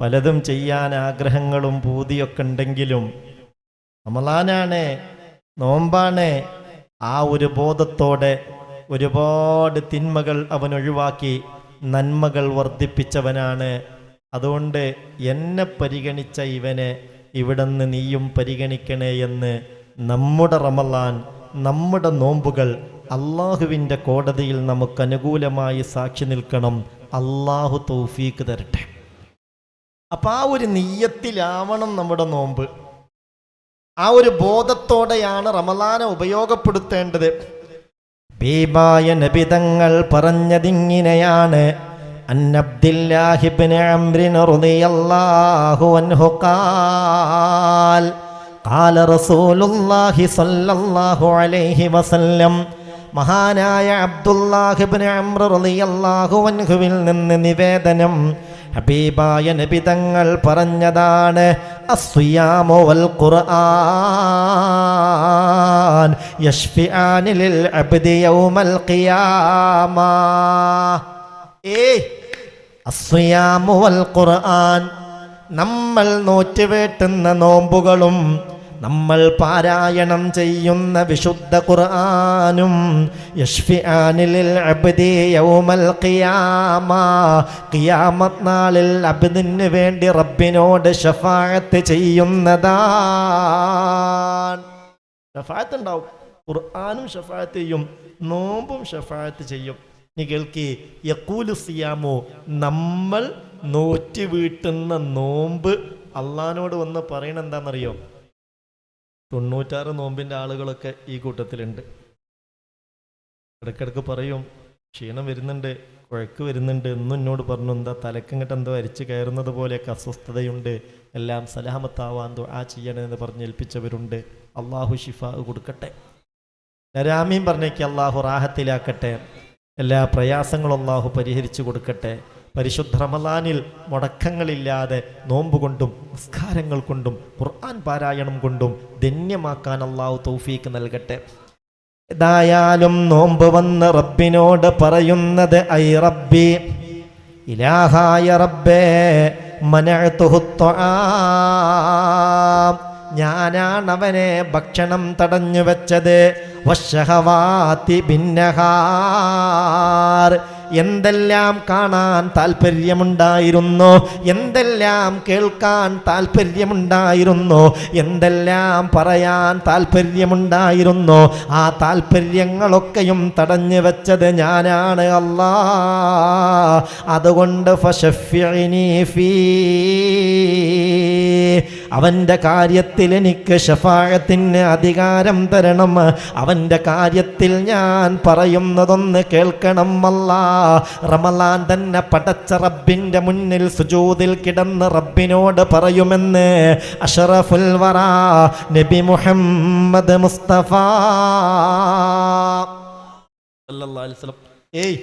പലതും ചെയ്യാൻ ആഗ്രഹങ്ങളും പൂതിയൊക്കെ ഉണ്ടെങ്കിലും റമലാനാണ് നോമ്പാണ്. ആ ഒരു ബോധത്തോടെ ഒരുപാട് തിന്മകൾ അവൻ ഒഴിവാക്കി നന്മകൾ വർദ്ധിപ്പിച്ചവനാണ്. അതുകൊണ്ട് എന്നെ പരിഗണിച്ച ഇവനെ ഇവിടുന്ന് നീയും പരിഗണിക്കണേ എന്ന് നമ്മുടെ റമലാൻ നമ്മുടെ നോമ്പുകൾ അള്ളാഹുവിന്റെ കോടതിയിൽ നമുക്ക് അനുകൂലമായി സാക്ഷി നിൽക്കണം. അള്ളാഹു തൗഫീക്ക് തരട്ടെ. അപ്പം ആ ഒരു നീയത്തിലാവണം നമ്മുടെ നോമ്പ്. ആ ഒരു ബോധത്തോടെയാണ് റമലാനെ ഉപയോഗപ്പെടുത്തേണ്ടത്. ബീബായ നബിതങ്ങൾ പറഞ്ഞതിങ്ങനെയാണ് റളിയല്ലാഹു അൻഹു ഖാൽ ഖാല റസൂലുള്ളാഹി സ്വല്ലല്ലാഹു അലൈഹി വസല്ലം മഹാനായ അബ്ദുല്ലാഹിബിൻ റളിയല്ലാഹു അൻഹുവിൽ നിന്ന് നിവേദനം ഹബീബായ നബി തങ്ങൾ പറഞ്ഞതാണ് അസ്വിയാമോവൽ ഖുർആൻ യശ്ഫിആനി ലിൽ അബ്ദി യൗമൽ ഖിയാമ. ഖുർആൻ നമ്മൾ നോറ്റുവേട്ടുന്ന നോമ്പുകളും നമ്മൾ പാരായണം ചെയ്യുന്ന വിശുദ്ധ ഖുർആാനും ഖിയാമത് നാളിൽ അബ്ദിന് വേണ്ടി റബ്ബിനോട് ഷഫായത്ത് ചെയ്യുന്നതാണ്. ഉണ്ടാവും ഖുർആനും ഷഫാഅത്ത് ചെയ്യും. നോമ്പും ഷഫായത്ത് ചെയ്യും. നീ കേൾക്കി. യക്കൂലു സിയാമോ. നമ്മൾ നോറ്റ് വീട്ടുന്ന നോമ്പ് അള്ളഹാനോട് വന്ന് പറയണ എന്താണെന്നറിയോ തൊണ്ണൂറ്റാറ് നോമ്പിന്റെ ആളുകളൊക്കെ ഈ കൂട്ടത്തിലുണ്ട്. ഇടയ്ക്കിടയ്ക്ക് പറയും ക്ഷീണം വരുന്നുണ്ട് കുഴക്ക് വരുന്നുണ്ട് എന്നും എന്നോട് പറഞ്ഞു എന്താ തലക്കങ്ങിട്ട് എന്തോ അരിച്ച് കയറുന്നത് പോലെയൊക്കെ അസ്വസ്ഥതയുണ്ട് എല്ലാം സലാമത്താവാൻ ആ ചെയ്യണമെന്ന് പറഞ്ഞ് ഏൽപ്പിച്ചവരുണ്ട്. അള്ളാഹു ഷിഫ കൊടുക്കട്ടെ. രാമീൻ പറഞ്ഞേക്ക് അള്ളാഹു റാഹത്തിലാക്കട്ടെ. എല്ലാ പ്രയാസങ്ങളും അള്ളാഹു പരിഹരിച്ചു കൊടുക്കട്ടെ. പരിശുദ്ധ റമലാനിൽ മുടക്കങ്ങളില്ലാതെ നോമ്പുകൊണ്ടും നിസ്കാരങ്ങൾ കൊണ്ടും ഖുർആൻ പാരായണം കൊണ്ടും ധന്യമാക്കാൻ അള്ളാഹു തൗഫീക്ക് നൽകട്ടെ ഏതായാലും നോമ്പ് വന്ന് റബ്ബിനോട് പറയുന്നത് ഐ റബ്ബി ഇലാഹായ റബ്ബേ. ഞാനാണ് അവനെ ഭക്ഷണം തടഞ്ഞു വെച്ചത് വശഹവാതി ഭിന്നഹാർ എന്തെല്ലാം കാണാൻ താല്പര്യമുണ്ടായിരുന്നു എന്തെല്ലാം കേൾക്കാൻ താല്പര്യമുണ്ടായിരുന്നു എന്തെല്ലാം പറയാൻ താല്പര്യമുണ്ടായിരുന്നു ആ താല്പര്യങ്ങളൊക്കെയും തടഞ്ഞു വെച്ചത് ഞാനാണ് അല്ലാ. അതുകൊണ്ട് അവന്റെ കാര്യത്തിൽ എനിക്ക് ഷഫാഴത്തിന് അധികാരം തരണം. അവന്റെ കാര്യത്തിൽ ഞാൻ പറയുന്നതൊന്ന് കേൾക്കണം അല്ല. റമലാൻ തന്നെ പടച്ച റബ്ബിന്റെ മുന്നിൽ സുജൂതിൽ കിടന്ന് റബ്ബിനോട് പറയുമെന്ന് അഷറഫുൽ വറ നബി മുഹമ്മദ് മുസ്തഫ. ഏയ്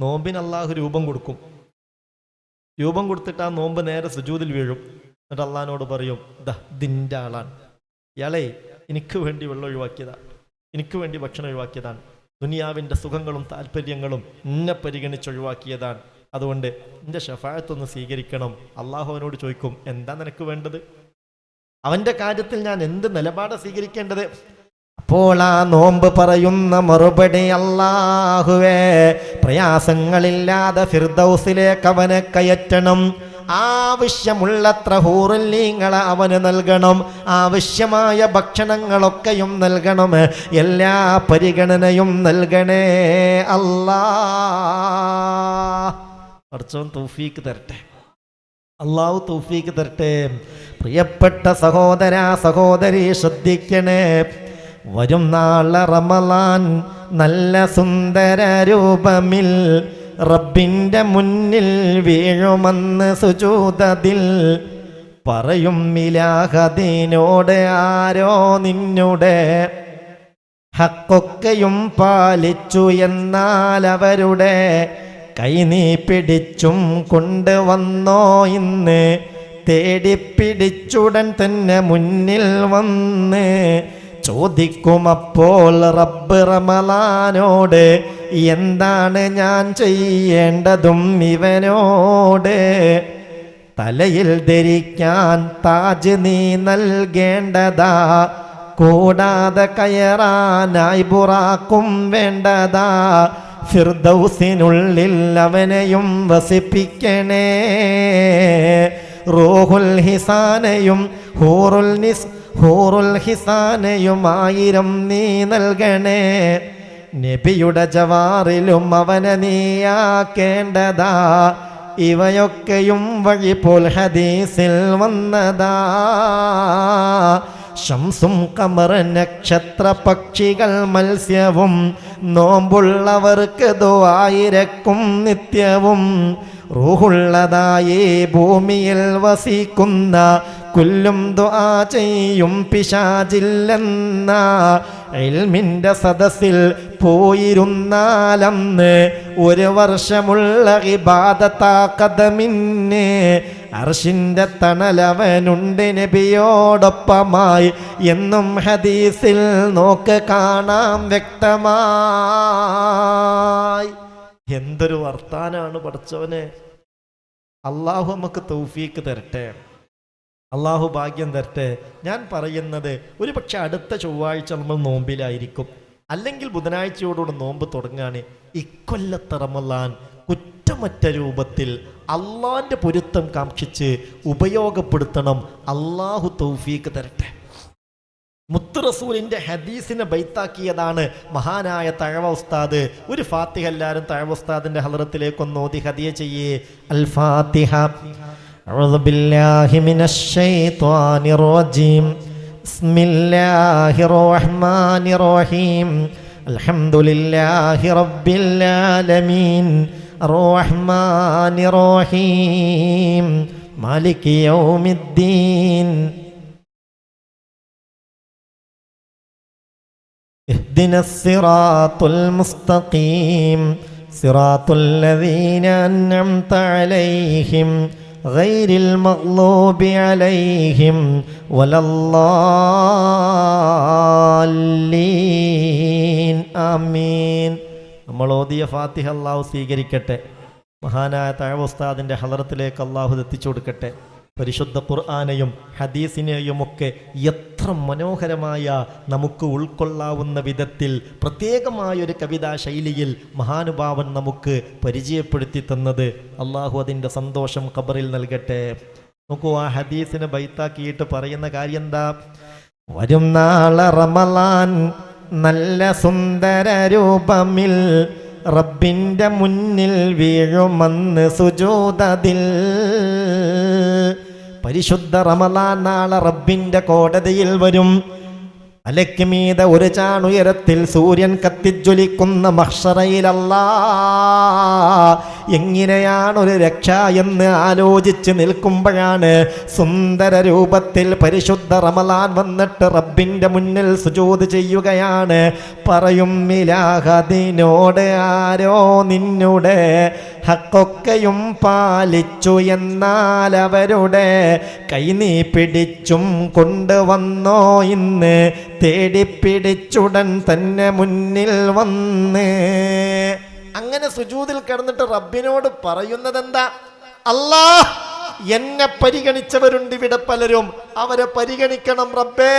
നോമ്പിന് അള്ളാഹു രൂപം കൊടുക്കും. രൂപം കൊടുത്തിട്ട് ആ നോമ്പ് നേരെ സുജൂതിൽ വീഴും. എന്നിട്ട് അള്ളഹാനോട് പറയും ദാ ദിന്റെ ആളാണ്. ഇയാളെ എനിക്ക് വേണ്ടി വെള്ളം ഒഴിവാക്കിയതാണ് എനിക്ക് വേണ്ടി ഭക്ഷണം ഒഴിവാക്കിയതാണ്. ദുനിയാവിന്റെ സുഖങ്ങളും താല്പര്യങ്ങളും എന്നെ പരിഗണിച്ച് ഒഴിവാക്കിയതാണ്. അതുകൊണ്ട് എന്റെ ഷഫായത്തൊന്ന് സ്വീകരിക്കണം. അള്ളാഹുവിനോട് ചോദിക്കും എന്താ നിനക്ക് വേണ്ടത്? അവന്റെ കാര്യത്തിൽ ഞാൻ എന്ത് നിലപാട് സ്വീകരിക്കേണ്ടത്? അപ്പോൾ ആ നോമ്പ് പറയുന്ന മറുപടി അല്ലാഹുവേ പ്രയാസങ്ങളില്ലാതെ ഫിർദൗസിലേക്ക് അവനെ കയറ്റണം. ആവശ്യമുള്ളത്ര ഹൂറല്ലീങ്ങളെ അവന് നൽകണം. ആവശ്യമായ ഭക്ഷണങ്ങളൊക്കെയും നൽകണം. എല്ലാ പരിഗണനയും നൽകണേ അല്ലാ. തൂഫീക്ക് തരട്ടെ. അള്ളാഹു തൗഫീക്ക് തരട്ടെ. പ്രിയപ്പെട്ട സഹോദര സഹോദരി ശ്രദ്ധിക്കണേ. വരും നാളെ റമലാൻ നല്ല സുന്ദര രൂപമിൽ റബ്ബിന്റെ മുന്നിൽ വീഴുമെന്ന് സുചൂതതിൽ പറയും മിലാഹദീനോട് ആരോ നിന്നുടെ. ഹക്കൊക്കെയും പാലിച്ചു എന്നാൽ അവരുടെ കൈ നീ പിടിച്ചും കൊണ്ടുവന്നോ ഇന്ന്. തേടിപ്പിടിച്ചുടൻ തന്നെ മുന്നിൽ വന്ന് ചോദിക്കുമപ്പോൾ റബ്ബ് റമലാനോട് എന്താണ് ഞാൻ ചെയ്യേണ്ടതും ഇവനോട്? തലയിൽ ധരിക്കാൻ താജ് നീ നൽകേണ്ടതാ. കൂടാതെ കയറാനായി ബുറാക്കും വേണ്ടതാ. ഫിർദൗസിനുള്ളിൽ അവനെയും വസിപ്പിക്കണേ. റോഹുൽ ഹിസാനയും ഹൂറുൽ നിസ് ഹൂറുൽ ഹിസാനയും ആയിരം നീ നൽകണേ. നബിയുടെ ജവാറിലും അവനെ നീയാക്കേണ്ടതാ. ഇവയൊക്കെയും വഴി പോൽ ഹദീസിൽ വന്നതാ. ശംസും കമർ നക്ഷത്ര പക്ഷികൾ മത്സ്യവും നോമ്പുള്ളവർക്ക് ദുവായിരക്കും നിത്യവും. റൂഹുള്ളതായി ഭൂമിയിൽ വസിക്കുന്ന കുല്ലും ദുആ ചെയ്യും പിശാചില്ലെന്ന. ഇൽമിന്റെ സദസ്സിൽ പോയിരുന്നാലന്ന് ഒരു വർഷമുള്ള ഇബാദത്താക്കതമിന്നെ അർഷിന്റെ തണലവനുണ്ട് നബിയോടൊപ്പമായി എന്നും ഹദീസിൽ നോക്ക് കാണാം വ്യക്തമായി. എന്തൊരു വർത്താനാണ് പഠിച്ചവന്. അള്ളാഹു നമുക്ക് തൗഫീക്ക് തരട്ടെ. അള്ളാഹു ഭാഗ്യം തരട്ടെ. ഞാൻ പറയുന്നത് ഒരു പക്ഷെ അടുത്ത ചൊവ്വാഴ്ച നമ്മൾ നോമ്പിലായിരിക്കും. അല്ലെങ്കിൽ ബുധനാഴ്ചയോടുകൂടെ നോമ്പ് തുടങ്ങുകയാണ്. ഇക്കൊല്ലത്തെ റമലാൻ കുറ്റമറ്റ രൂപത്തിൽ അള്ളാന്റെ പൊരുത്തം കാക്ഷിച്ച് ഉപയോഗപ്പെടുത്തണം. അള്ളാഹു തൗഫീക്ക് തരട്ടെ. മുത്തു റസൂലിന്റെ ഹദീസിനെ ബൈത്താക്കിയതാണ് മഹാനായ തഴവ ഉസ്താദ്. ഒരു ഫാത്തിഹ എല്ലാവരും തഴവ ഉസ്താദിന്റെ ഹലറത്തിലേക്കൊന്നോതി ഹദിയ ചെയ്യേ. അൽ ഫാത്തിഹ. أعوذ بالله من الشيطان الرجيم. بسم الله الرحمن الرحيم. الحمد لله رب العالمين. الرحمن الرحيم. مالك يوم الدين. اهدنا الصراط المستقيم. صراط الذين أنعمت عليهم. غير المغلوب عليهم ولا الضالين آمين നമ്മൾ ഓതിയ ഫാത്തിഹ അള്ളാഹു സ്വീകരിക്കട്ടെ മഹാനായ തഴവസ്താദിൻ്റെ ഹലറത്തിലേക്ക് അള്ളാഹു എത്തിച്ചു കൊടുക്കട്ടെ പരിശുദ്ധ ഖുർആാനെയും ഹദീസിനെയും ഒക്കെ എത്ര മനോഹരമായ നമുക്ക് ഉൾക്കൊള്ളാവുന്ന വിധത്തിൽ പ്രത്യേകമായൊരു കവിതാ ശൈലിയിൽ മഹാനുഭാവൻ നമുക്ക് പരിചയപ്പെടുത്തി തന്നത്. അള്ളാഹു അതിന്റെ സന്തോഷം ഖബറിൽ നൽകട്ടെ. നോക്കൂ ആ ഹദീസിനെ ബൈത്താക്കിയിട്ട് പറയുന്ന കാര്യം എന്താ? വരും നാളെ റമലാൻ നല്ല സുന്ദര രൂപമിൽ റബ്ബിന്റെ മുന്നിൽ വീഴുമെന്ന് സുജൂതതിൽ പരിശുദ്ധ റമലാൻ നാളെ റബ്ബിന്റെ കോടതിയിൽ വരും. അലയ്ക്ക് മീത ഒരു ചാണുയരത്തിൽ സൂര്യൻ കത്തിജ്വലിക്കുന്ന മഹ്ഷറയിലല്ല. എങ്ങനെയാണ് ഒരു രക്ഷ എന്ന് ആലോചിച്ച് നിൽക്കുമ്പോഴാണ് സുന്ദര രൂപത്തിൽ പരിശുദ്ധ റമലാൻ വന്നിട്ട് റബ്ബിന്റെ മുന്നിൽ സുജൂത് ചെയ്യുകയാണ്. പറയും മിലാഹദിനോട് ആരോ നിന്നുടെ ഹക്കൊക്കെയും പാലിച്ചു എന്നാൽ അവരുടെ കൈനീ പിടിച്ചും കൊണ്ടുവന്നോ ഇന്ന്. തേടിപ്പിടിച്ചുടൻ തന്നെ മുന്നിൽ വന്ന്. അങ്ങനെ സുജൂതിൽ കിടന്നിട്ട് റബ്ബിനോട് പറയുന്നത് എന്താ അല്ലാ എന്നെ പരിഗണിച്ചവരുണ്ട് ഇവിടെ പലരും. അവരെ പരിഗണിക്കണം റബ്ബേ.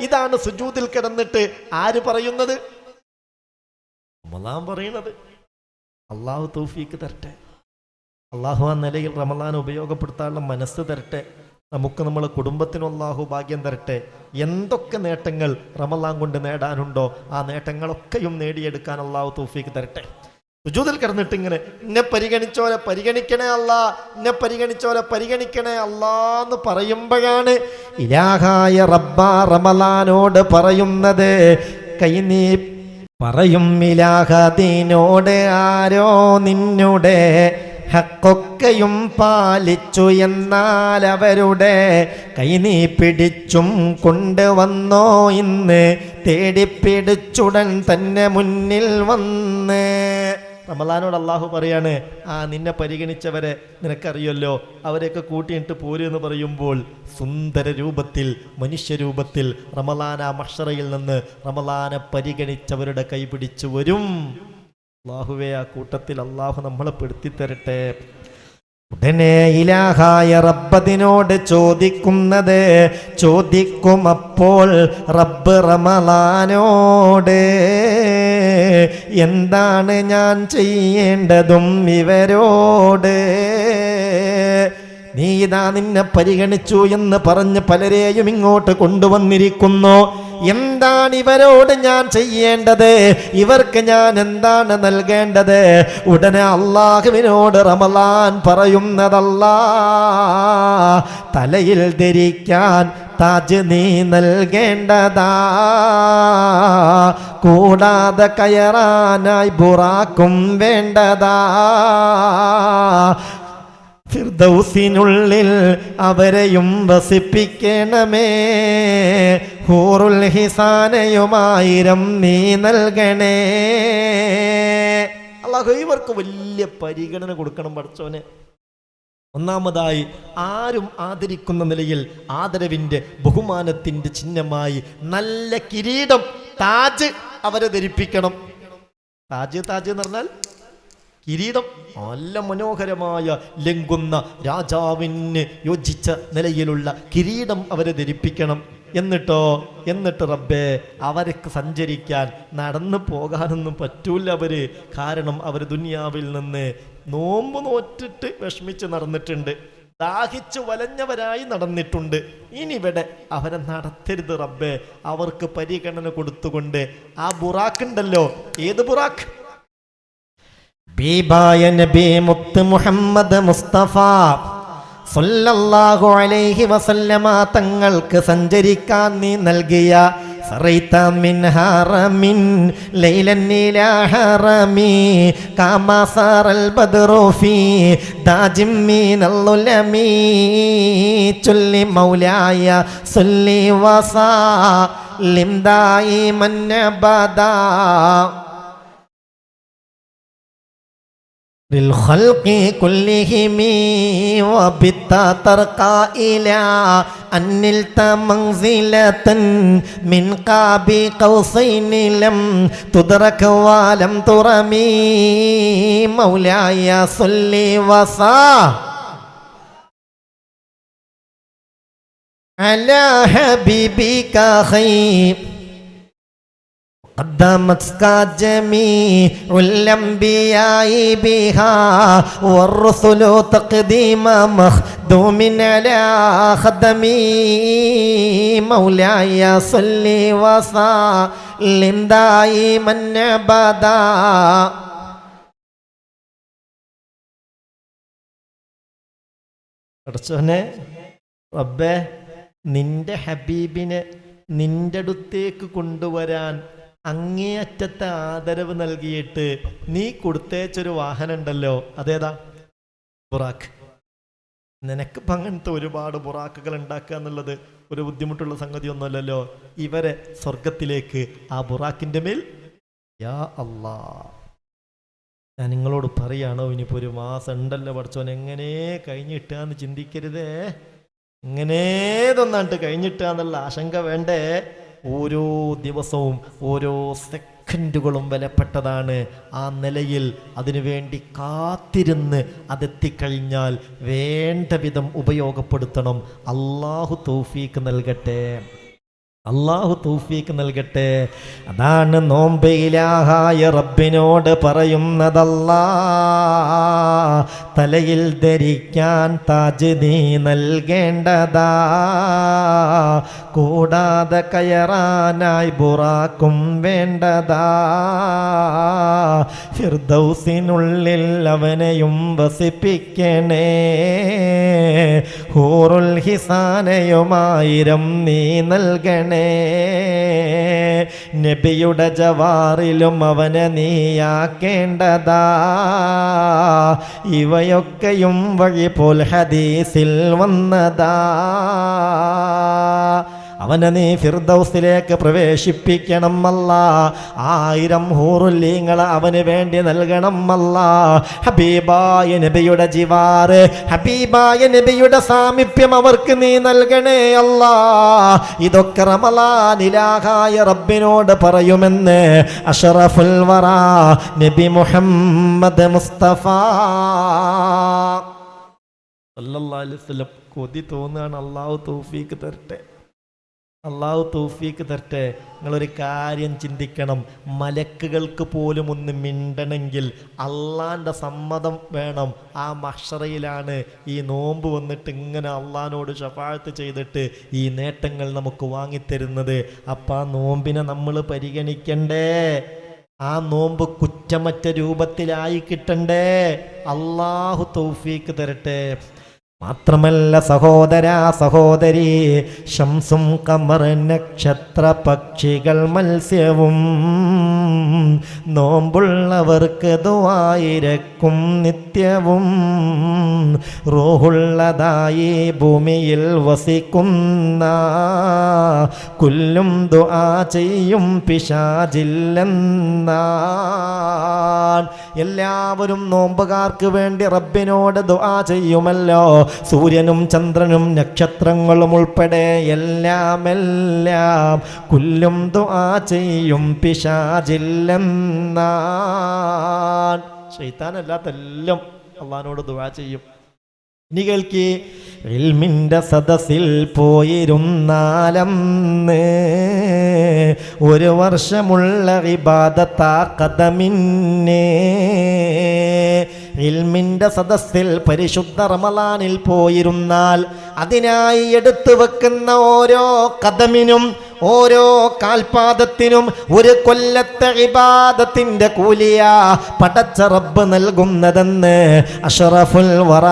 ഇതാണ് സുജൂതിൽ കിടന്നിട്ട് ആര് പറയുന്നത്? റമലാൻ പറയുന്നത്. അള്ളാഹു തൗഫീക്ക് തരട്ടെ. അള്ളാഹു ആ നിലയിൽ റമലാൻ ഉപയോഗപ്പെടുത്താനുള്ള മനസ്സ് തരട്ടെ. നമുക്ക് നമ്മളെ കുടുംബത്തിനും അള്ളാഹു ഭാഗ്യം തരട്ടെ. എന്തൊക്കെ നേട്ടങ്ങൾ റമലാൻ കൊണ്ട് നേടാനുണ്ടോ ആ നേട്ടങ്ങളൊക്കെയും നേടിയെടുക്കാൻ അള്ളാഹു തൗഫീക്ക് തരട്ടെ. സുജൂതിൽ കിടന്നിട്ട് ഇങ്ങനെ എന്നെ പരിഗണിച്ചോലെ പരിഗണിക്കണേ അല്ല എന്നെ പരിഗണിച്ചോലെ പരിഗണിക്കണേ അല്ല എന്ന് പറയുമ്പോഴാണ് ഇലാഹായ റബ്ബ റമലാനോട് പറയുന്നത് കൈ നീ പറയും ഇലാഹദീനോട് ആരോ നിന്നുടെ ഹക്കൊക്കെയും പാലിച്ചു എന്നാൽ അവരുടെ കൈനീ പിടിച്ചും കൊണ്ടുവന്നോ ഇന്ന്. തേടിപ്പിടിച്ചുടൻ തന്നെ മുന്നിൽ വന്ന്. റമലാനോട് അള്ളാഹു പറയാണ് ആ നിന്നെ പരിഗണിച്ചവരെ നിനക്കറിയല്ലോ അവരെയൊക്കെ കൂട്ടിയിട്ട് പോര് എന്ന് പറയുമ്പോൾ സുന്ദര രൂപത്തിൽ മനുഷ്യരൂപത്തിൽ റമലാന മഷറയിൽ നിന്ന് റമലാനെ പരിഗണിച്ചവരുടെ കൈ പിടിച്ചു വരും. അള്ളാഹുവെ ആ കൂട്ടത്തിൽ അള്ളാഹു നമ്മളെ പെടുത്തി തരട്ടെ ഉടനെ ഇലാഹായ റബ്ബതിനോട് ചോദിക്കുന്നത് ചോദിക്കും അപ്പോൾ റബ്ബ് റമലാനോട് എന്താണ് ഞാൻ ചെയ്യേണ്ടതും ഇവരോട്? നീ ഇതാ നിന്നെ പരിഗണിച്ചു എന്ന് പറഞ്ഞ് പലരെയും ഇങ്ങോട്ട് കൊണ്ടുവന്നിരിക്കുന്നു. എന്താണ് ഇവരോട് ഞാൻ ചെയ്യേണ്ടത്? ഇവർക്ക് ഞാൻ എന്താണ് നൽകേണ്ടത്? ഉടനെ അള്ളാഹുവിനോട് റമലാൻ പറയുന്നതല്ല. തലയിൽ ധരിക്കാൻ താജ് നീ നൽകേണ്ടതാ. കൂടാതെ കയറാനായി ബുറാക്കും വേണ്ടതാ. ഫിർദൗസിനുള്ളിൽ അവരെയും വസിപ്പിക്കണമേ. ഹൂറുൽ ഹിസാനയുമായിരം നീ നൽകണേ. അള്ളാഹു ഇവർക്ക് വലിയ പരിഗണന കൊടുക്കണം പഠിച്ചോന് ഒന്നാമതായി ആരും ആദരിക്കുന്ന നിലയിൽ ആദരവിന്റെ ബഹുമാനത്തിന്റെ ചിഹ്നമായി നല്ല കിരീടം താജ് അവരെ ധരിപ്പിക്കണം. താജ് താജ് എന്ന് പറഞ്ഞാൽ കിരീടം നല്ല മനോഹരമായ ലംഘുന്ന രാജാവിന് യോജിച്ച നിലയിലുള്ള കിരീടം അവരെ ധരിപ്പിക്കണം. എന്നിട്ടോ? എന്നിട്ട് റബ്ബേ അവർക്ക് സഞ്ചരിക്കാൻ നടന്നു പോകാനൊന്നും പറ്റൂല അവർ. കാരണം അവർ ദുനിയാവിൽ നിന്ന് നോമ്പ് നോറ്റിട്ട് വിഷമിച്ച് നടന്നിട്ടുണ്ട്. ദാഹിച്ചു വലഞ്ഞവരായി നടന്നിട്ടുണ്ട്. ഇനിവിടെ അവരെ നടത്തരുത് റബ്ബേ. അവർക്ക് പരിഗണന കൊടുത്തുകൊണ്ട് ആ ബുറാക്കുണ്ടല്ലോ ഏത് ബുറാക്ക് മുഹമ്മദ് മുസ്തഫ സല്ലല്ലാഹു അലൈഹി വസല്ലമ തങ്ങൾക്ക് സഞ്ചരിക്കാൻ നീ നൽകിയ സറൈത മിൻ ഹറമിൻ ലൈലൻ ഇലാ ഹറമി കാമാ സാറൽ ബദ്റു ഫീ ദാജിം മിനൽ ഉലമി ചൊല്ലി മൗലായ സല്ലി വസാ ലിം ദായിമൻ للخلق كلهم وبالتترقى إلى أن نلت منزلة من قاب قوسين لم تدرك ولم ترمي. مولاي صل وصا على حبيبك خير. قدمتك جميع الأنبياء بها والرسل تقديم مخدوم على خدمي مولاي صل وسلم دائما أبدا അടച്ചോനെ റബ്ബേ നിന്റെ ഹബീബിനെ നിന്റെ അടുത്തേക്ക് കൊണ്ടുവരാൻ അങ്ങേയറ്റത്തെ ആദരവ് നൽകിയിട്ട് നീ കൊടുത്തേച്ചൊരു വാഹനം ഉണ്ടല്ലോ അതേതാ? ബുറാക്ക് നിനക്ക് അങ്ങനത്തെ ഒരുപാട് ബുറാക്കുകൾ ഉണ്ടാക്കുക എന്നുള്ളത് ഒരു ബുദ്ധിമുട്ടുള്ള സംഗതിയൊന്നുമല്ലല്ലോ. ഇവരെ സ്വർഗത്തിലേക്ക് ആ ബുറാക്കിന്റെ മേൽ യാ അല്ലാ ഞാൻ നിങ്ങളോട് പറയാണോ ഇനിയിപ്പോൾ ഒരു മാസം ഉണ്ടല്ലോ പഠിച്ചോൻ എങ്ങനെ കഴിഞ്ഞിട്ടാന്ന് ചിന്തിക്കരുതേ? എങ്ങനേതൊന്നാണ്ട് കഴിഞ്ഞിട്ടാന്നുള്ള ആശങ്ക വേണ്ടേ? ഓരോ ദിവസവും ഓരോ സെക്കൻഡുകളും വിലപ്പെട്ടതാണ് ആ നിലയിൽ അതിനുവേണ്ടി കാത്തിരുന്ന് അതെത്തിക്കഴിഞ്ഞാൽ വേണ്ട വിധം ഉപയോഗപ്പെടുത്തണം. അള്ളാഹു തൗഫീക്ക് നൽകട്ടെ. അള്ളാഹു തൗഫീക്ക് നൽകട്ടെ. അതാണ് നോമ്പയിലാഹായ റബ്ബിനോട് പറയുന്നതല്ലാ. തലയിൽ ധരിക്കാൻ താജ് നീ നൽകേണ്ടതാ. കൂടാതെ കയറാനായി ബുറാക്കും വേണ്ടതാ. ഫിർദൗസിനുള്ളിൽ അവനെയും വസിപ്പിക്കണേ. ഹൂറുൽ ഹിസാനയുമായിരം നീ നൽകണേ. നബിയുടെ ജവാറിലും അവനെ നീയാക്കേണ്ടതാ. ഇവയൊക്കെയും വഴി പോൽ ഹദീസിൽ വന്നതാ. അവനെ നീ ഫിർദൗസിലേക്ക് പ്രവേശിപ്പിക്കണം അല്ല ആയിരം ഹൂറുല്ലീങ്ങൾ അവന് വേണ്ടി നൽകണം അല്ല ഹബീബായ നബിയുടെ ജിവാറ് ഹബീബായ നബിയുടെ സാമീപ്യം അവർക്ക് നീ നൽകണേ അല്ല. ഇതൊക്കെ റമലാനിലാഹായ റബ്ബിനോട് പറയുമെന്ന് അഷറഫുൽ വറ നബി മുഹമ്മദ് മുസ്തഫ. അല്ലാ അലൈഹി കൊതി തോന്നുകയാണ്. അള്ളാഹു തൗഫീക്ക് തരട്ടെ. അള്ളാഹു തൗഫീക്ക് തരട്ടെ. നിങ്ങളൊരു കാര്യം ചിന്തിക്കണം. മലക്കുകൾക്ക് പോലും ഒന്ന് മിണ്ടണമെങ്കിൽ അള്ളാന്റെ സമ്മതം വേണം. ആ മഷറയിലാണ് ഈ നോമ്പ് വന്നിട്ട് ഇങ്ങനെ അള്ളഹാനോട് ഷഫാഴത്ത് ചെയ്തിട്ട് ഈ നേട്ടങ്ങൾ നമുക്ക് വാങ്ങിത്തരുന്നത്. അപ്പം ആ നോമ്പിനെ നമ്മൾ പരിഗണിക്കണ്ടേ? ആ നോമ്പ് കുറ്റമറ്റ രൂപത്തിലായി കിട്ടണ്ടേ? അള്ളാഹു തൗഫീക്ക് തരട്ടെ. മാത്രമല്ല സഹോദരാ സഹോദരി ശംസും കമർ നക്ഷത്ര പക്ഷികൾ മത്സ്യവും. നോമ്പുള്ളവർക്ക് ദുവായിരക്കും നിത്യവും. റോഹുള്ളതായി ഭൂമിയിൽ വസിക്കുന്ന കുല്ലും ദുആ ചെയ്യും പിശാചില്ലെന്ന എല്ലാവരും നോമ്പുകാർക്ക് വേണ്ടി റബ്ബിനോട് ദുആ ചെയ്യുമല്ലോ. സൂര്യനും ചന്ദ്രനും നക്ഷത്രങ്ങളും ഉൾപ്പെടെ എല്ലാം എല്ലാം കുല്ലും ദുആ ചെയ്യും പിശാചില്ലെന്നാൻ ശൈത്താനല്ലാത്തെല്ലാം അള്ളഹാനോട് ദുആ ചെയ്യും. ഇനി കേൾക്കി ഇൽമിന്റെ സദസ്സിൽ പോയിരുന്നാലെന്ന്. ഒരു വർഷമുള്ള വിവാദത്താ കഥമിന്നേ. ഇൽമിന്റെ സദസ്സിൽ പരിശുദ്ധ റമലാനിൽ പോയിരുന്നാൽ അതിനായി എടുത്തു വെക്കുന്ന ഓരോ കഥമിനും ഓരോ കാൽപാദത്തിനും ഒരു കൊല്ലത്തെ ഇബാദത്തിന്റെ കൂലിയ പടച്ച റബ്ബ് നൽകുന്നതെന്ന് അഷറഫുൽ വറ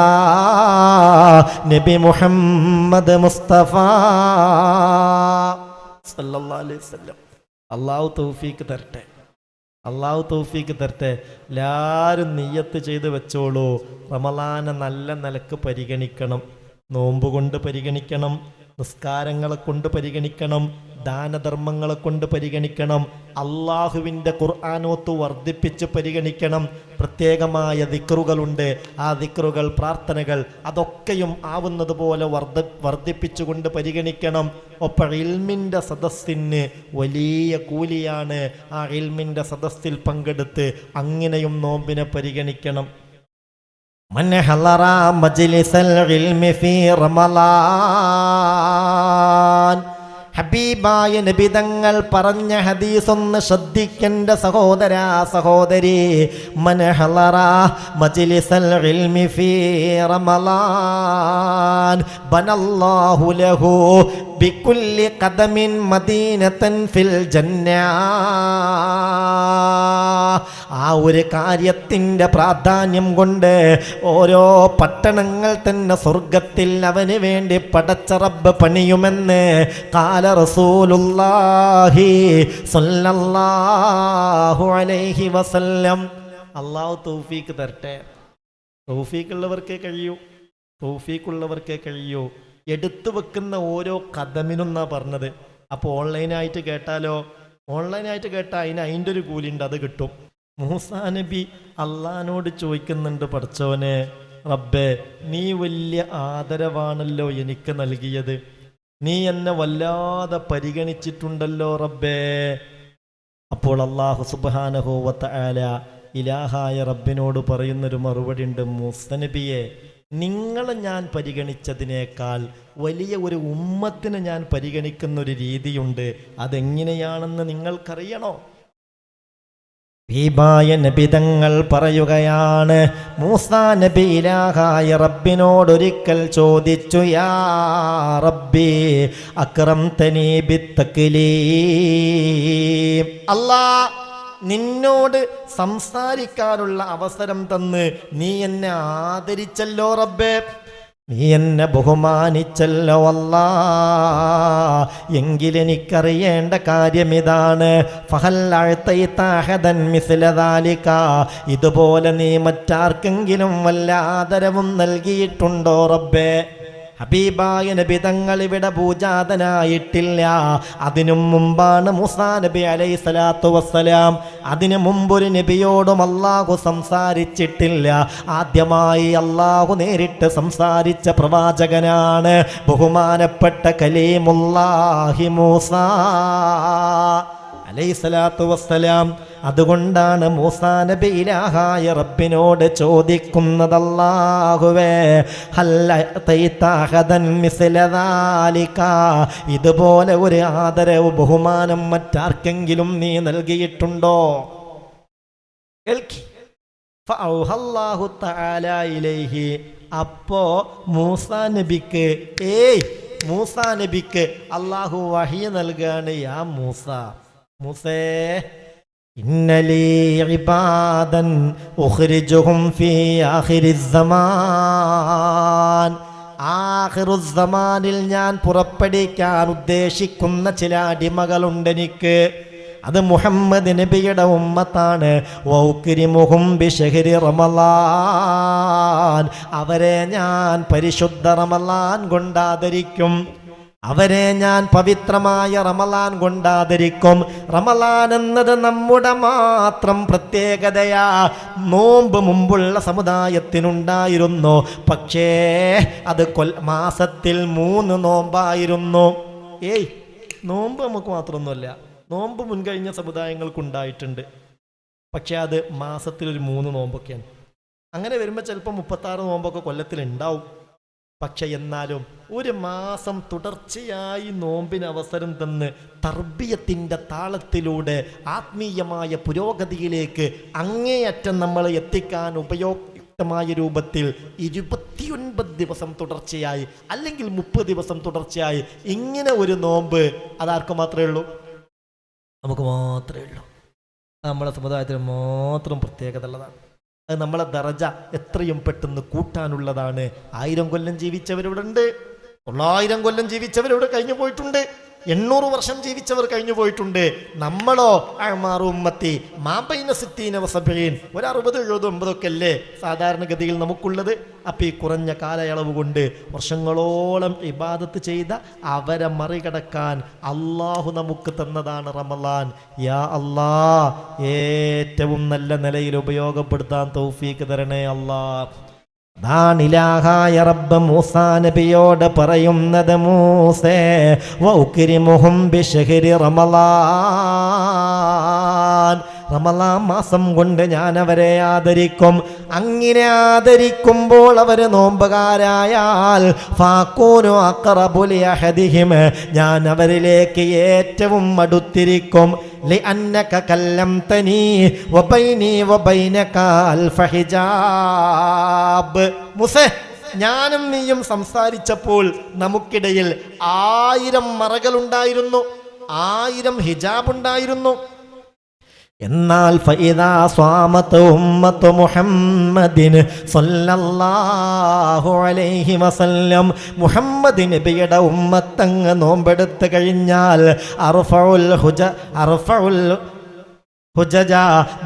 നബി മുഹമ്മദ് മുസ്തഫ അലൈഹി വസല്ലം. അള്ളാഹു തൗഫീക്ക് തരട്ടെ. അള്ളാഹു തൗഫീക്ക് തരട്ടെ. എല്ലാവരും നീയത്ത് ചെയ്ത് വെച്ചോളൂ. റമലാനെ നല്ല നിലയ്ക്ക് പരിഗണിക്കണം. നോമ്പ് കൊണ്ട് പരിഗണിക്കണം. നിസ്കാരങ്ങളെ കൊണ്ട് പരിഗണിക്കണം ദാനധർമ്മങ്ങളെ കൊണ്ട് പരിഗണിക്കണം അള്ളാഹുവിന്റെ ഖുർആാനോത്ത് വർദ്ധിപ്പിച്ച് പരിഗണിക്കണം. പ്രത്യേകമായ ദിക്റുകളുണ്ട്. ആ ദിക്റുകൾ പ്രാർത്ഥനകൾ അതൊക്കെയും ആവുന്നത് പോലെ വർദ്ധ വർദ്ധിപ്പിച്ചുകൊണ്ട് പരിഗണിക്കണം. ഒപ്പം ഇൽമിന്റെ സദസ്സിന് വലിയ കൂലിയാണ് ആ ഇൽമിന്റെ സദസ്സിൽ പങ്കെടുത്ത് അങ്ങനെയും നോമ്പിനെ പരിഗണിക്കണം. من حضر مجلس العلم في رمضان ഹബീബായ നബിതങ്ങൾ പറഞ്ഞ ഹദീസ് ഒന്ന് ശ്രദ്ധിക്കേണ്ട സഹോദര സഹോദരി മനഹലറ മജ്ലിസൽ ഇൽമി ഫീ റമളാൻ ബനല്ലാഹു ലഹു ബികുല്ലി ഖദമിൻ മദീനതൻ ഫിൽ ജന്ന ആ ഒരു കാര്യത്തിന്റെ പ്രാധാന്യം കൊണ്ട് ഓരോ പട്ടണങ്ങൾ തന്നെ സ്വർഗത്തിൽ അവന് വേണ്ടി പടച്ചറബ് പണിയുമെന്ന് കാല റസൂലുല്ലാഹി സ്വല്ലല്ലാഹു അലൈഹി വസല്ലം. അള്ളാഹു തൗഫീക്ക് തരട്ടെ. തൗഫീക്കുള്ളവർക്കേ കഴിയൂ. തൗഫീക്കുള്ളവർക്കേ കഴിയൂ. എടുത്തു വെക്കുന്ന ഓരോ കഥമിനൊന്നാണ് പറഞ്ഞത്. അപ്പോൾ ഓൺലൈനായിട്ട് കേട്ടാലോ? ഓൺലൈനായിട്ട് കേട്ടാൽ അതിന് അതിന്റെ ഒരു കൂലിയുണ്ട് അത് കിട്ടും. മൂസാ നബി അള്ളഹാനോട് ചോദിക്കുന്നുണ്ട് പഠിച്ചവനെ റബ്ബേ നീ വലിയ ആദരവാണല്ലോ എനിക്ക് നൽകിയത്. നീ എന്നെ വല്ലാതെ പരിഗണിച്ചിട്ടുണ്ടല്ലോ റബ്ബേ. അപ്പോൾ അള്ളാഹു സുബാനഹോവത്ത ആല ഇലാഹായ റബ്ബിനോട് പറയുന്നൊരു മറുപടി ഉണ്ട് മുസ്തനബിയെ നിങ്ങളെ ഞാൻ പരിഗണിച്ചതിനേക്കാൾ വലിയ ഒരു ഉമ്മത്തിനെ ഞാൻ പരിഗണിക്കുന്നൊരു രീതിയുണ്ട്. അതെങ്ങനെയാണെന്ന് നിങ്ങൾക്കറിയണോ? ഭീമായ നബിതങ്ങൾ പറയുകയാണ് മൂസാ നബീലാഹായ റബ്ബിനോടൊരിക്കൽ ചോദിച്ചു യാ റബ്ബി അക്രം തനീ അല്ലാ നിന്നോട് സംസാരിക്കാനുള്ള അവസരം തന്ന് നീ എന്നെ ആദരിച്ചല്ലോ റബ്ബേ. നീ എന്നെ ബഹുമാനിച്ചല്ലോ അല്ലാ. എങ്കിലെനിക്കറിയേണ്ട കാര്യമിതാണ് മിസിലതാലിക്ക ഇതുപോലെ നീ മറ്റാർക്കെങ്കിലും വല്ല ആദരവും നൽകിയിട്ടുണ്ടോ റബ്ബേ? ഹബീബായ നബി തങ്ങൾ ഇവിടെ പൂജാതനായിട്ടില്ല. അതിനും മുമ്പാണ് മുസാ നബി അലൈഹി സ്വലാത്തു വസ്സലാം. അതിനു മുമ്പൊരു നബിയോടും അള്ളാഹു സംസാരിച്ചിട്ടില്ല. ആദ്യമായി അള്ളാഹു നേരിട്ട് സംസാരിച്ച പ്രവാചകനാണ് ബഹുമാനപ്പെട്ട കലീമുല്ലാഹി മൂസ. അലൈസലാത്തു വസ്സലാം. അതുകൊണ്ടാണ് മൂസാ നബി ഇലാഹായ റബ്ബിനോട് ഹല്ലതൈതഹദൻ മിസ്ലദാലിക ഇതുപോലെ ഒരു ആദരവ് ബഹുമാനം മറ്റാർക്കെങ്കിലും നീ നൽകിയിട്ടുണ്ടോ? കേൾക്കി. ഫഔഹല്ലാഹു തആല ഇലൈഹി. അപ്പോ മൂസാ നബിക്ക് ഏയ് മൂസാ നബിക്ക് അള്ളാഹു വഹിയ നൽകുകയാണ് യാ മൂസ. മൂസേ ആഖിറുസ്സമാനിൽ ഞാൻ പുറപ്പെടുവിക്കാൻ ഉദ്ദേശിക്കുന്ന ചില അടിമകളുണ്ട് എനിക്ക്. അത് മുഹമ്മദ് നബിയുടെ ഉമ്മത്താണ്. റമലാൻ. അവരെ ഞാൻ പരിശുദ്ധ റമലാൻ കൊണ്ടാദരിക്കും അവരെ ഞാൻ പവിത്രമായ റമലാൻ കൊണ്ടാദരിക്കും. റമലാൻ എന്നത് നമ്മുടെ മാത്രം പ്രത്യേകതയാ. നോമ്പ് മുമ്പുള്ള സമുദായത്തിനുണ്ടായിരുന്നു. പക്ഷേ അത് കൊൽ മാസത്തിൽ മൂന്ന് നോമ്പായിരുന്നു. ഏയ് നോമ്പ് നമുക്ക് മാത്രമൊന്നുമല്ല. നോമ്പ് മുൻകഴിഞ്ഞ സമുദായങ്ങൾക്കുണ്ടായിട്ടുണ്ട്. പക്ഷേ അത് മാസത്തിൽ ഒരു മൂന്ന് നോമ്പൊക്കെയാണ്. അങ്ങനെ വരുമ്പോൾ ചിലപ്പോൾ മുപ്പത്താറ് നോമ്പൊക്കെ കൊല്ലത്തിൽ ഉണ്ടാവും പക്ഷെ എന്നാലും ഒരു മാസം തുടർച്ചയായി നോമ്പിന് അവസരം തന്ന് തർബീയത്തിന്റെ താളത്തിലൂടെ ആത്മീയമായ പുരോഗതിയിലേക്ക് അങ്ങേയറ്റം നമ്മളെ എത്തിക്കാൻ ഉപയോക്തമായ രൂപത്തിൽ ഇരുപത്തിയൊൻപത് ദിവസം തുടർച്ചയായി അല്ലെങ്കിൽ മുപ്പത് ദിവസം തുടർച്ചയായി ഇങ്ങനെ ഒരു നോമ്പ് അതാർക്ക് മാത്രമേ ഉള്ളൂ? നമുക്ക് മാത്രമേ ഉള്ളൂ. നമ്മുടെ സമുദായത്തിന് മാത്രം പ്രത്യേകത ഉള്ളതാണ്. അത് നമ്മളെ ദറജ എത്രയും പെട്ടെന്ന് കൂട്ടാനുള്ളതാണ്. ആയിരം കൊല്ലം ജീവിച്ചവരിവിടെ ഉണ്ട് തൊള്ളായിരം കൊല്ലം ജീവിച്ചവരിവിടെ കഴിഞ്ഞു പോയിട്ടുണ്ട്. എണ്ണൂറ് വർഷം ജീവിച്ചവർ കഴിഞ്ഞു പോയിട്ടുണ്ട്. നമ്മളോ? അഹ്മാറു ഉമ്മത്തി. മാബൈന സിത്തീന വസബീൻ ഒരു അറുപത് എഴുപത് ഒമ്പതൊക്കെ അല്ലേ സാധാരണഗതിയിൽ നമുക്കുള്ളത്? അപ്പം ഈ കുറഞ്ഞ കാലയളവ് കൊണ്ട് വർഷങ്ങളോളം ഇബാദത്ത് ചെയ്ത അവരെ മറികടക്കാൻ അള്ളാഹു നമുക്ക് തന്നതാണ് റമലാൻ യാ അല്ലാ ഏറ്റവും നല്ല നിലയിൽ ഉപയോഗപ്പെടുത്താൻ തൗഫീക്ക് തരണേ അല്ലാ നബിയോട് പറയുന്നത് മൂസേ മാസം കൊണ്ട് ഞാൻ അവരെ ആദരിക്കും. അങ്ങനെ ആദരിക്കുമ്പോൾ അവർ നോമ്പുകാരായാൽ ഫാക്കൂനു ഞാൻ അവരിലേക്ക് ഏറ്റവും അടുത്തിരിക്കും. لأنك كلمتني وبيني وبينك ألف حجاب മുസേ ഞാനും നീയും സംസാരിച്ചപ്പോൾ നമുക്കിടയിൽ ആയിരം മറകളുണ്ടായിരുന്നു ആയിരം ഹിജാബ് ഉണ്ടായിരുന്നു എന്നാൽ ഫൈദാ സ്വാമത്ത് ഉമ്മത്ത് മുഹമ്മദിന് സല്ലല്ലാഹു അലൈഹി വസല്ലം. മുഹമ്മദ് നബിയുടെ ഉമ്മത്തങ്ങ് നോമ്പെടുത്ത് കഴിഞ്ഞാൽ അർഫഉൽ ഹുജ അർഫഉൽ ഹുജജ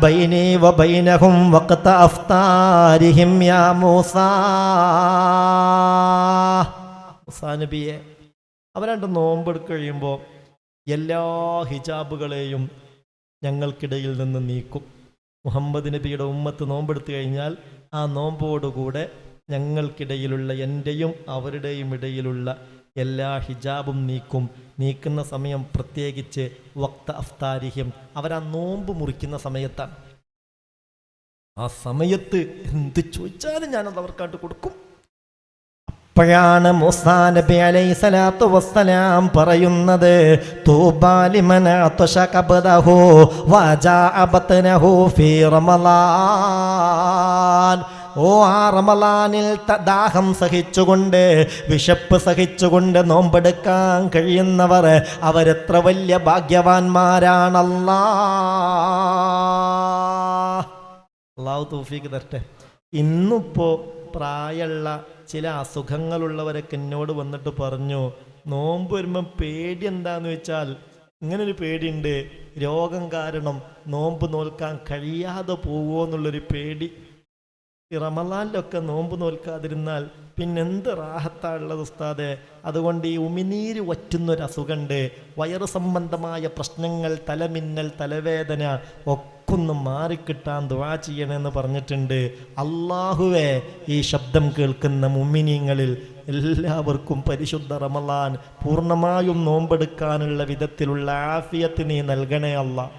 ബൈനി ബൈനഹും വഖത അഫ്താരിഹിം യാ മൂസാ. മൂസാ അവരണ്ട് നോമ്പെടുക്കഴിയുമ്പോൾ എല്ലാ ഹിജാബുകളെയും ഞങ്ങൾക്കിടയിൽ നിന്ന് നീക്കും. മുഹമ്മദ് നബിയുടെ ഉമ്മത്ത് നോമ്പെടുത്തു കഴിഞ്ഞാൽ ആ നോമ്പോടുകൂടെ ഞങ്ങൾക്കിടയിലുള്ള എന്റെയും അവരുടെയും ഇടയിലുള്ള എല്ലാ ഹിജാബും നീക്കും. നീക്കുന്ന സമയം പ്രത്യേകിച്ച് വക്ത അഫ്താരിഹ്യം. അവരാ നോമ്പ് മുറിക്കുന്ന സമയത്താണ്. ആ സമയത്ത് എന്ത് ചോദിച്ചാലും ഞാനത് അവർക്കായിട്ട് കൊടുക്കും. അപ്പോഴാണ് മൂസാ നബി അലൈഹി സ്വലാത്തു വസ്സലാം പറയുന്നത് ഓ ആ റമലാനിൽ ദാഹം സഹിച്ചുകൊണ്ട് വിശപ്പ് സഹിച്ചുകൊണ്ട് നോമ്പെടുക്കാൻ കഴിയുന്നവർ അവരെത്ര വലിയ ഭാഗ്യവാന്മാരാണല്ലാ. അള്ളാഹു തൗഫീഖ് തരട്ടെ. ഇന്നിപ്പോ പ്രായമുള്ള ചില അസുഖങ്ങളുള്ളവരൊക്കെ എന്നോട് വന്നിട്ട് പറഞ്ഞു നോമ്പ് വരുമ്പം പേടി എന്താന്ന് വെച്ചാൽ ഇങ്ങനൊരു പേടിയുണ്ട്. രോഗം കാരണം നോമ്പ് നോൽക്കാൻ കഴിയാതെ പോവുമോ എന്നുള്ളൊരു പേടി ഈ റമലാനിലൊക്കെ നോമ്പ് നോൽക്കാതിരുന്നാൽ പിന്നെന്ത് റാഹത്താ ഉള്ളത് ഉസ്താദെ? അതുകൊണ്ട് ഈ ഉമിനീര് വറ്റുന്നൊരു അസുഖമുണ്ട് വയറ് സംബന്ധമായ പ്രശ്നങ്ങൾ തലമിന്നൽ തലവേദന ഒക്കെ ഒന്ന് മാറിക്കിട്ടാൻ ദുവാ ചെയ്യണമെന്ന് പറഞ്ഞിട്ടുണ്ട്. അള്ളാഹുവെ ഈ ശബ്ദം കേൾക്കുന്ന മുമ്മിനീങ്ങളിൽ എല്ലാവർക്കും പരിശുദ്ധ റമലാൻ പൂർണമായും നോമ്പെടുക്കാനുള്ള വിധത്തിലുള്ള ആഫിയത്ത് നീ നൽകണേ അല്ല